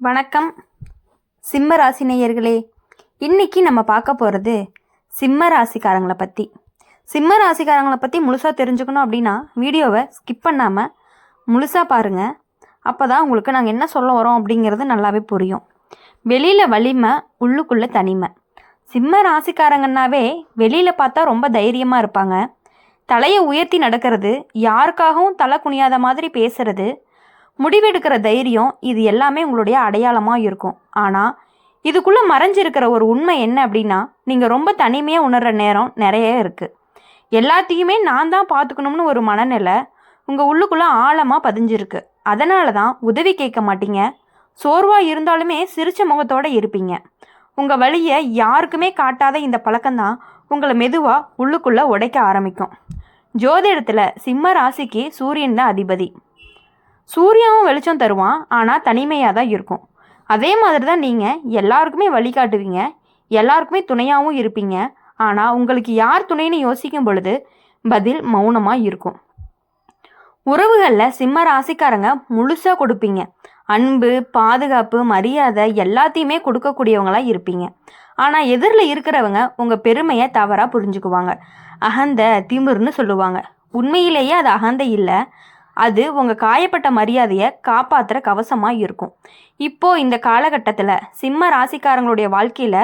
வணக்கம். சிம்ம ராசி நேயர்களே இன்னைக்கு நம்ம பார்க்க போகிறது சிம்ம ராசிக்காரங்களை பற்றி சிம்ம ராசிக்காரங்களை பற்றி முழுசாக தெரிஞ்சுக்கணும் அப்படின்னா வீடியோவை ஸ்கிப் பண்ணாமல் முழுசாக பாருங்கள் அப்போ தான் உங்களுக்கு நாங்கள் என்ன சொல்ல வரோம் அப்படிங்கிறது நல்லாவே புரியும். வெளியில் வலிமை உள்ளுக்குள்ளே தனிமை. சிம்ம ராசிக்காரங்கன்னாவே வெளியில் பார்த்தா ரொம்ப தைரியமாக இருப்பாங்க. தலையை உயர்த்தி நடக்கிறது யாருக்காகவும் தலை குனியாத மாதிரி பேசுறது முடிவெடுக்கிற தைரியம் இது எல்லாமே உங்களுடைய அடையாளமாக இருக்கும். ஆனால் இதுக்குள்ளே மறைஞ்சிருக்கிற ஒரு உண்மை என்ன அப்படின்னா நீங்கள் ரொம்ப தனிமையாக உணர்கிற நேரம் நிறைய இருக்குது எல்லாத்தையுமே நான் தான் பார்த்துக்கணும்னு ஒரு மனநிலை உங்கள் உள்ளுக்குள்ளே ஆழமாக பதிஞ்சிருக்கு. அதனால தான் உதவி கேட்க மாட்டீங்க. சோர்வாக இருந்தாலுமே சிரிச்ச முகத்தோடு இருப்பீங்க. உங்கள் வழியை யாருக்குமே காட்டாத இந்த பழக்கம்தான் உங்களை மெதுவாக உள்ளுக்குள்ளே உடைக்க ஆரம்பிக்கும். ஜோதிடத்தில் சிம்ம ராசிக்கு சூரியன் தான் அதிபதி. சூரியனும் வெளிச்சம் தருவான் ஆனால் தனிமையாக தான் இருக்கும். அதே மாதிரி தான் நீங்கள் எல்லாருக்குமே வழிகாட்டுவீங்க எல்லாருக்குமே துணையாகவும் இருப்பீங்க ஆனால் உங்களுக்கு யார் துணைன்னு யோசிக்கும் பொழுது பதில் மௌனமாக இருக்கும். உறவுகளில் சிம்ம ராசிக்காரங்க முழுசாக கொடுப்பீங்க. அன்பு பாதுகாப்பு மரியாதை எல்லாத்தையுமே கொடுக்கக்கூடியவங்களாக இருப்பீங்க. ஆனால் எதிரில் இருக்கிறவங்க உங்கள் பெருமையை தவறாக புரிஞ்சுக்குவாங்க. அகந்த திமிர்னு சொல்லுவாங்க. உண்மையிலேயே அது அகந்தை இல்லை. அது உங்கள் காயப்பட்ட மரியாதையை காப்பாற்றுற கவசமாக இருக்கும். இப்போ இந்த காலகட்டத்தில் சிம்ம ராசிக்காரங்களுடைய வாழ்க்கையில்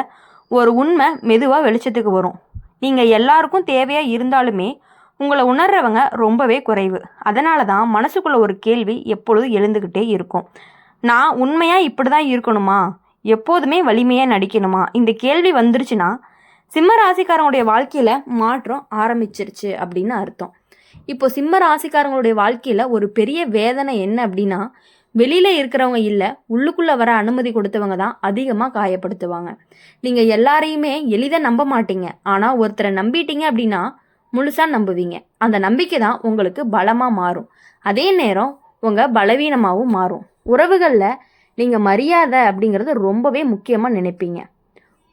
ஒரு உண்மை மெதுவாக வெளிச்சத்துக்கு வரும். நீங்கள் எல்லாருக்கும் தேவையாக இருந்தாலுமே உங்களை உணர்றவங்க ரொம்பவே குறைவு. அதனால தான் மனசுக்குள்ள ஒரு கேள்வி எப்பொழுதும் எழுந்துக்கிட்டே இருக்கும். நான் உண்மையாக இப்படி தான் இருக்கணுமா? எப்போதுமே வலிமையாக நடிக்கணுமா? இந்த கேள்வி வந்துருச்சுன்னா சிம்ம ராசிக்காரங்களுடைய வாழ்க்கையில் மாற்றம் ஆரம்பிச்சிருச்சு அப்படின்னு அர்த்தம். இப்போ சிம்ம ராசிக்காரங்களுடைய வாழ்க்கையில் ஒரு பெரிய வேதனை என்ன அப்படின்னா வெளியில் இருக்கிறவங்க இல்லை உள்ளுக்குள்ளே வர அனுமதி கொடுத்தவங்க தான் அதிகமாக காயப்படுத்துவாங்க. நீங்கள் எல்லாரையுமே எளிதாக நம்ப மாட்டீங்க. ஆனால் ஒருத்தரை நம்பிட்டீங்க அப்படின்னா முழுசாக நம்புவீங்க. அந்த நம்பிக்கை தான் உங்களுக்கு பலமாக மாறும். அதே நேரம் உங்கள் பலவீனமாகவும் மாறும். உறவுகளில் நீங்கள் மரியாதை அப்படிங்கிறது ரொம்பவே முக்கியமாக நினைப்பீங்க.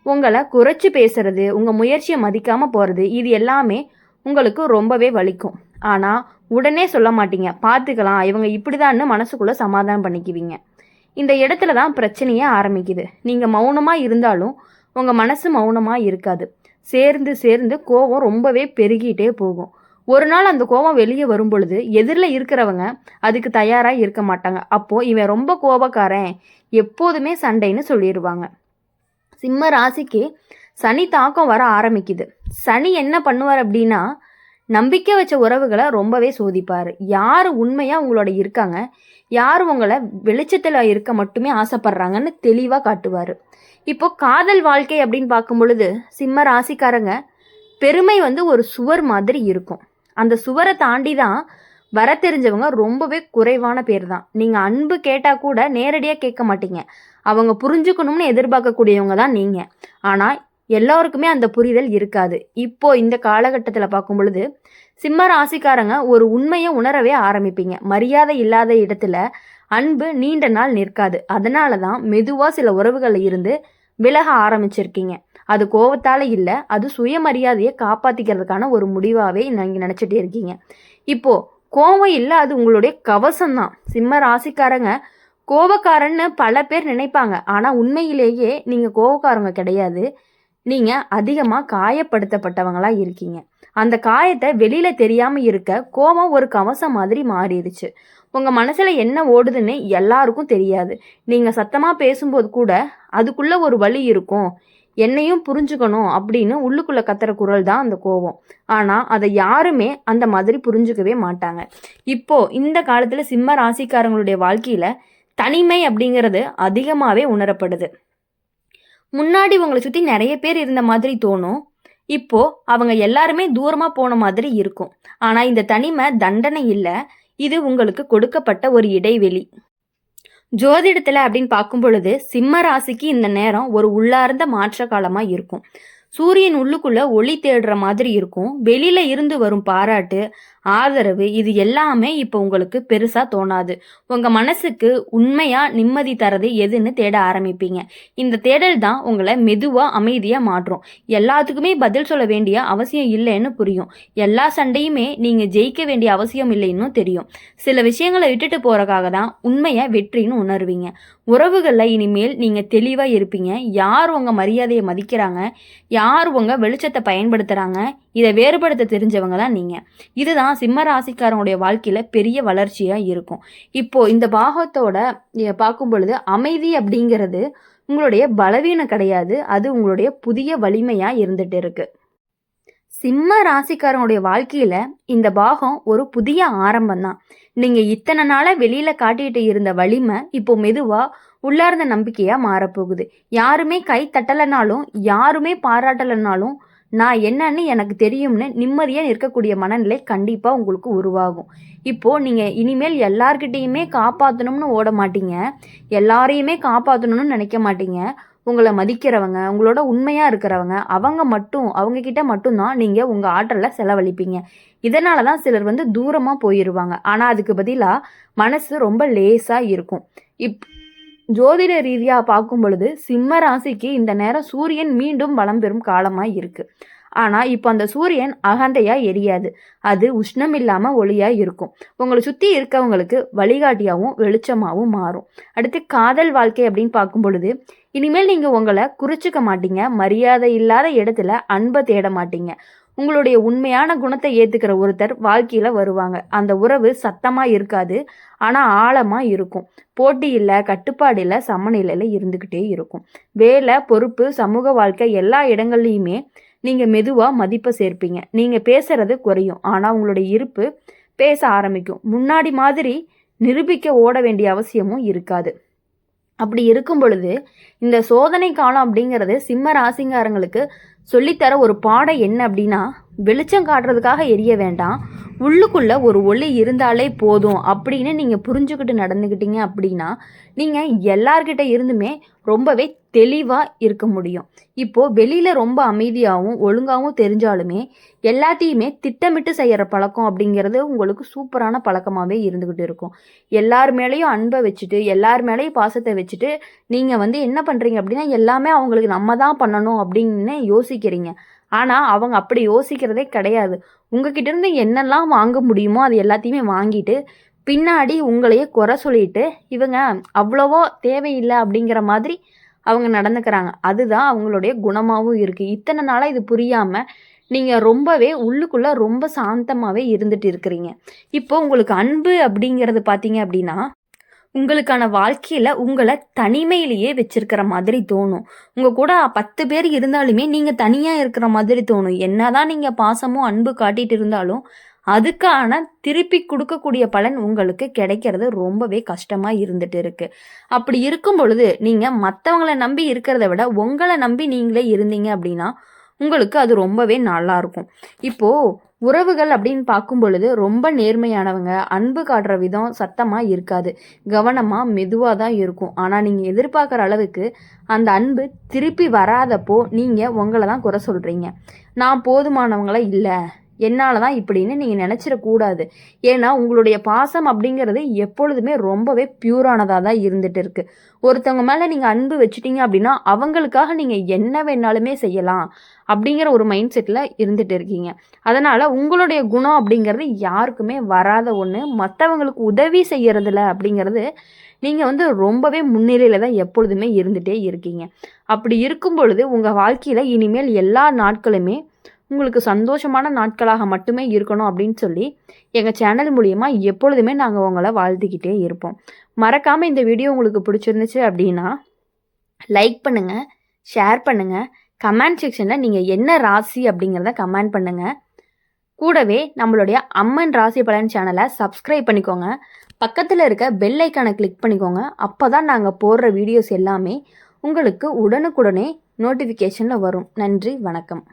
உங்களை குறைச்சி பேசுறது உங்கள் முயற்சியை மதிக்காமல் போகிறது இது எல்லாமே உங்களுக்கு ரொம்பவே வலிக்கும். ஆனால் உடனே சொல்ல மாட்டீங்க. பார்த்துக்கலாம் இவங்க இப்படிதான்னு மனசுக்குள்ளே சமாதானம் பண்ணிக்குவீங்க. இந்த இடத்துல தான் பிரச்சனையே ஆரம்பிக்குது. நீங்கள் மௌனமாக இருந்தாலும் உங்கள் மனசு மௌனமாக இருக்காது. சேர்ந்து சேர்ந்து கோபம் ரொம்பவே பெருகிட்டே போகும். ஒரு நாள் அந்த கோபம் வெளியே வரும் பொழுது எதிரில் இருக்கிறவங்க அதுக்கு தயாராக இருக்க மாட்டாங்க. அப்போது இவன் ரொம்ப கோபக்காரன் எப்போதுமே சண்டைன்னு சொல்லிடுவாங்க சிம்ம ராசிக்கு சனி தாக்கம் வர ஆரம்பிக்குது. சனி என்ன பண்ணுவார் அப்படின்னா நம்பிக்கை வச்ச உறவுகளை ரொம்பவே சோதிப்பார். யார் உண்மையாக உங்களோட இருக்காங்க யார் உங்களை வெளிச்சத்தில் இருக்க மட்டுமே ஆசைப்படுறாங்கன்னு தெளிவாக காட்டுவார். இப்போ காதல் வாழ்க்கை அப்படின்னு பார்க்கும் பொழுது சிம்ம ராசிக்காரங்க பெருமை வந்து ஒரு சுவர் மாதிரி இருக்கும். அந்த சுவரை தாண்டி தான் வர தெரிஞ்சவங்க ரொம்பவே குறைவான பேர் தான் நீங்கள் அன்பு கேட்டால் கூட நேரடியாக கேட்க மாட்டீங்க. அவங்க புரிஞ்சுக்கணும்னு எதிர்பார்க்கக்கூடியவங்க தான் நீங்கள் ஆனால் எல்லோருக்குமே அந்த புரிதல் இருக்காது. இப்போ இந்த காலகட்டத்தில் பார்க்கும் பொழுது சிம்ம ராசிக்காரங்க ஒரு உண்மையை உணரவே ஆரம்பிப்பீங்க. மரியாதை இல்லாத இடத்துல அன்பு நீண்ட நாள் நிற்காது. அதனால தான் மெதுவாக சில உறவுகளில் இருந்து விலக ஆரம்பிச்சிருக்கீங்க. அது கோவத்தால் இல்லை அது சுயமரியாதையை காப்பாற்றிக்கிறதுக்கான ஒரு முடிவாகவே நீங்கள் நினச்சிட்டே இருக்கீங்க. இப்போது கோவம் இல்லை அது உங்களுடைய கவசம் தான். சிம்ம ராசிக்காரங்க கோவக்காரன்னு பல பேர் நினைப்பாங்க. ஆனால் உண்மையிலேயே நீங்கள் கோபக்காரங்க கிடையாது. நீங்கள் அதிகமாக காயப்படுத்தப்பட்டவங்களாக இருக்கீங்க. அந்த காயத்தை வெளியில் தெரியாமல் இருக்க கோபம் ஒரு கவசம் மாதிரி மாறிடுச்சு. உங்கள் மனசில் என்ன ஓடுதுன்னு எல்லாருக்கும் தெரியாது. நீங்கள் சத்தமாக பேசும்போது கூட அதுக்குள்ளே ஒரு வழி இருக்கும். என்னையும் புரிஞ்சுக்கணும் அப்படின்னு உள்ளுக்குள்ளே கத்துற குரல் தான் அந்த கோபம். ஆனால் அதை யாருமே அந்த மாதிரி புரிஞ்சுக்கவே மாட்டாங்க. இப்போ இந்த காலத்தில் சிம்ம ராசிக்காரங்களுடைய வாழ்க்கையில் தனிமை அப்படிங்கிறது அதிகமாகவே உணரப்படுது. முன்னாடி உங்களை சுற்றி நிறைய பேர் இருந்த மாதிரி தோணும். இப்போ அவங்க எல்லாருமே தூரமாக போன மாதிரி இருக்கும். ஆனால் இந்த தனிமை தண்டனை இல்லை. இது உங்களுக்கு கொடுக்கப்பட்ட ஒரு இடைவெளி. ஜோதிடத்தில் அப்படின்னு பார்க்கும் பொழுது சிம்ம ராசிக்கு இந்த நேரம் ஒரு உள்ளார்ந்த மாற்ற காலமாக இருக்கும். சூரியன் உள்ளுக்குள்ள ஒளி தேடுற மாதிரி இருக்கும். வெளியில இருந்து வரும் பாராட்டு ஆதரவு இது எல்லாமே இப்போ உங்களுக்கு பெருசாக தோணாது. உங்கள் மனசுக்கு உண்மையாக நிம்மதி தரது எதுன்னு தேட ஆரம்பிப்பீங்க. இந்த தேடல் தான் உங்களை மெதுவாக அமைதியாக மாற்றும். எல்லாத்துக்குமே பதில் சொல்ல வேண்டிய அவசியம் இல்லைன்னு புரியும். எல்லா சண்டையுமே நீங்கள் ஜெயிக்க வேண்டிய அவசியம் இல்லைன்னு தெரியும். சில விஷயங்களை விட்டுட்டு போகிறக்காக தான் உண்மையை வெற்றின்னு உணர்வீங்க. உறவுகளில் இனிமேல் நீங்கள் தெளிவாக இருப்பீங்க. யார் உங்கள் மரியாதையை மதிக்கிறாங்க? யார் உங்கள் வெளிச்சத்தை பயன்படுத்துகிறாங்க இதை வேறுபடுத்த தெரிஞ்சவங்க தான் நீங்கள் இதுதான் சிம்ம ராசிக்காரங்களுடைய வாழ்க்கையில் பெரிய வளர்ச்சியாக இருக்கும். இப்போது இந்த பாகத்தோட பார்க்கும் பொழுது அமைதி அப்படிங்கிறது உங்களுடைய பலவீனம் கிடையாது. அது உங்களுடைய புதிய வலிமையாக இருந்துட்டு இருக்கு. சிம்ம ராசிக்காரங்களுடைய வாழ்க்கையில் இந்த பாகம் ஒரு புதிய ஆரம்பம் தான் நீங்கள் இத்தனை நாளாக வெளியில் காட்டிட்டு இருந்த வலிமை இப்போ மெதுவாக உள்ளார்ந்த நம்பிக்கையாக மாறப்போகுது. யாருமே கை தட்டலைனாலும் யாருமே பாராட்டலைனாலும் நான் என்னன்னு எனக்கு தெரியும்னு நிம்மதியாக இருக்கக்கூடிய மனநிலை கண்டிப்பாக உங்களுக்கு உருவாகும். இப்போது நீங்கள் இனிமேல் எல்லார்கிட்டேயுமே காப்பாற்றணும்னு ஓட மாட்டீங்க. எல்லாரையுமே காப்பாற்றணும்னு நினைக்க மாட்டீங்க. உங்களை மதிக்கிறவங்க உங்களோட உண்மையாக இருக்கிறவங்க அவங்க மட்டும் அவங்கக்கிட்ட மட்டும்தான் நீங்கள் உங்கள் ஆற்றலை செலவழிப்பீங்க. இதனால தான் சிலர் வந்து தூரமாக போயிடுவாங்க ஆனால் அதுக்கு பதிலாக மனசு ரொம்ப லேசாக இருக்கும். இப் ஜோதிட ரீதியாக பார்க்கும் பொழுது சிம்ம ராசிக்கு இந்த நேரம் சூரியன் மீண்டும் வளம் பெறும் காலமாக இருக்குது ஆனால் இப்போ அந்த சூரியன் அகந்தையாக எரியாது. அது உஷ்ணம் இல்லாமல் ஒளியாக இருக்கும். உங்களை சுற்றி இருக்கவங்களுக்கு வழிகாட்டியாகவும் வெளிச்சமாகவும் மாறும். அடுத்து காதல் வாழ்க்கை அப்படின்னு பார்க்கும் பொழுது இனிமேல் நீங்கள் உங்களை குறிச்சிக்க மாட்டீங்க. மரியாதை இல்லாத இடத்துல அன்பை தேட மாட்டீங்க. உங்களுடைய உண்மையான குணத்தை ஏற்றுக்கிற ஒருத்தர் வாழ்க்கையில் வருவாங்க. அந்த உறவு சத்தமாக இருக்காது. ஆனால் ஆழமாக இருக்கும். போட்டி இல்லை கட்டுப்பாடு இல்லை சமநிலையில் இருந்துக்கிட்டே இருக்கும். வேலை பொறுப்பு சமூக வாழ்க்கை எல்லா இடங்கள்லையுமே நீங்கள் மெதுவாக மதிப்பை சேர்ப்பீங்க. நீங்கள் பேசுறது குறையும். ஆனால் உங்களுடைய இருப்பு பேச ஆரம்பிக்கும். முன்னாடி மாதிரி நிரூபிக்க ஓட வேண்டிய அவசியமும் இருக்காது. அப்படி இருக்கும் பொழுது இந்த சோதனை காலம் அப்படிங்கிறது சிம்ம ராசிங்காரங்களுக்கு சொல்லித்தர ஒரு பாடம் என்ன அப்படின்னா வெளிச்சம் காட்டுறதுக்காக எரிய வேண்டாம். உள்ளுக்குள்ளே ஒரு ஒளி இருந்தாலே போதும் அப்படின்னு நீங்கள் புரிஞ்சுக்கிட்டு நடந்துக்கிட்டீங்க அப்படின்னா நீங்கள் எல்லார்கிட்ட இருந்துமே ரொம்பவே தெளிவாக இருக்க முடியும். இப்போது வெளியில் ரொம்ப அமைதியாகவும் ஒழுங்காகவும் தெரிஞ்சாலுமே எல்லாத்தையுமே திட்டமிட்டு செய்கிற பழக்கம் அப்படிங்கிறது உங்களுக்கு சூப்பரான பழக்கமாகவே இருந்துக்கிட்டு இருக்கும். எல்லார் மேலேயும் அன்பை வச்சுட்டு எல்லார் மேலேயும் பாசத்தை வச்சுட்டு நீங்கள் வந்து என்ன பண்ணுறீங்க அப்படின்னா எல்லாமே அவங்களுக்கு நம்ம தான் பண்ணணும் அப்படின்னு யோசிக்கிறீங்க. ஆனால் அவங்க அப்படி யோசிக்கிறதே கிடையாது. உங்ககிட்ட இருந்து என்னெல்லாம் வாங்க முடியுமோ அது எல்லாத்தையுமே வாங்கிட்டு பின்னாடி உங்களையே குறை சொல்லிட்டு இவங்க அவ்வளோவோ தேவையில்லை அப்படிங்கிற மாதிரி அவங்க நடந்துக்கிறாங்க. அதுதான் அவங்களுடைய குணமாகவும் இருக்குது இத்தனை நாளாக இது புரியாமல் நீங்கள் ரொம்பவே உள்ளுக்குள்ளே ரொம்ப சாந்தமாகவே இருந்துட்டு இருக்கிறீங்க. இப்போ உங்களுக்கு அன்பு அப்படிங்கிறது பார்த்தீங்க அப்படின்னா உங்களுக்கான வாழ்க்கையில் உங்களை தனிமையிலேயே வச்சிருக்கிற மாதிரி தோணும். உங்கள் கூட பத்து பேர் இருந்தாலுமே நீங்கள் தனியாக இருக்கிற மாதிரி தோணும். என்னதான் நீங்கள் பாசமும் அன்பு காட்டிட்டு இருந்தாலும் அதுக்கான திருப்பி கொடுக்கக்கூடிய பலன் உங்களுக்கு கிடைக்கிறது ரொம்பவே கஷ்டமாக இருந்துட்டு இருக்கு. அப்படி இருக்கும் பொழுது நீங்கள் மற்றவங்களை நம்பி இருக்கிறத விட உங்களை நம்பி நீங்களே இருந்தீங்க அப்படின்னா உங்களுக்கு அது ரொம்பவே நல்லா இருக்கும். இப்போது உறவுகள் அப்படின்னு பார்க்கும் பொழுது ரொம்ப நேர்மையானவங்க அன்பு காட்டுற விதம் சத்தமாக இருக்காது. கவனமாக மெதுவாக தான் இருக்கும். ஆனால் நீங்கள் எதிர்பார்க்குற அளவுக்கு அந்த அன்பு திருப்பி வராதப்போ நீங்கள் உங்களை தான் குறை சொல்கிறீங்க நான் போதுமானவங்களா? இல்லை. என்னால் தான் இப்படின்னு நீங்கள் நினச்சிடக்கூடாது. ஏன்னா உங்களுடைய பாசம் அப்படிங்கிறது எப்பொழுதுமே ரொம்பவே பியூரானதாக தான் இருந்துகிட்டு இருக்குது ஒருத்தவங்க மேலே நீங்கள் அன்பு வச்சுட்டீங்க அப்படின்னா அவங்களுக்காக நீங்கள் என்ன வேணாலுமே செய்யலாம் அப்படிங்கிற ஒரு மைண்ட் செட்டில் இருந்துகிட்டு இருக்கீங்க. அதனால் உங்களுடைய குணம் அப்படிங்கிறது யாருக்குமே வராத ஒன்று மற்றவங்களுக்கு உதவி செய்யறதில்ல அப்படிங்கிறது நீங்கள் வந்து ரொம்பவே முன்னிலையில் தான் எப்பொழுதுமே இருந்துகிட்டே இருக்கீங்க. அப்படி இருக்கும் பொழுது உங்கள் வாழ்க்கையில் இனிமேல் எல்லா நாட்களுமே உங்களுக்கு சந்தோஷமான நாட்களாக மட்டுமே இருக்கணும் அப்படின்னு சொல்லி எங்கள் சேனல் மூலியமாக எப்பொழுதுமே நாங்கள் உங்களை வாழ்த்துக்கிட்டே இருப்போம். மறக்காமல் இந்த வீடியோ உங்களுக்கு பிடிச்சிருந்துச்சு அப்படின்னா லைக் பண்ணுங்கள் ஷேர் பண்ணுங்கள் கமெண்ட் செக்ஷனில் நீங்கள் என்ன ராசி அப்படிங்கிறத கமெண்ட் பண்ணுங்கள் கூடவே நம்மளுடைய அம்மன் ராசி பலன் சேனலை சப்ஸ்கிரைப் பண்ணிக்கோங்க. பக்கத்தில் இருக்க பெல் ஐக்கானை கிளிக் பண்ணிக்கோங்க. அப்போ தான் நாங்கள் போடுற வீடியோஸ் எல்லாமே உங்களுக்கு உடனுக்குடனே நோட்டிஃபிகேஷனில் வரும். நன்றி வணக்கம்.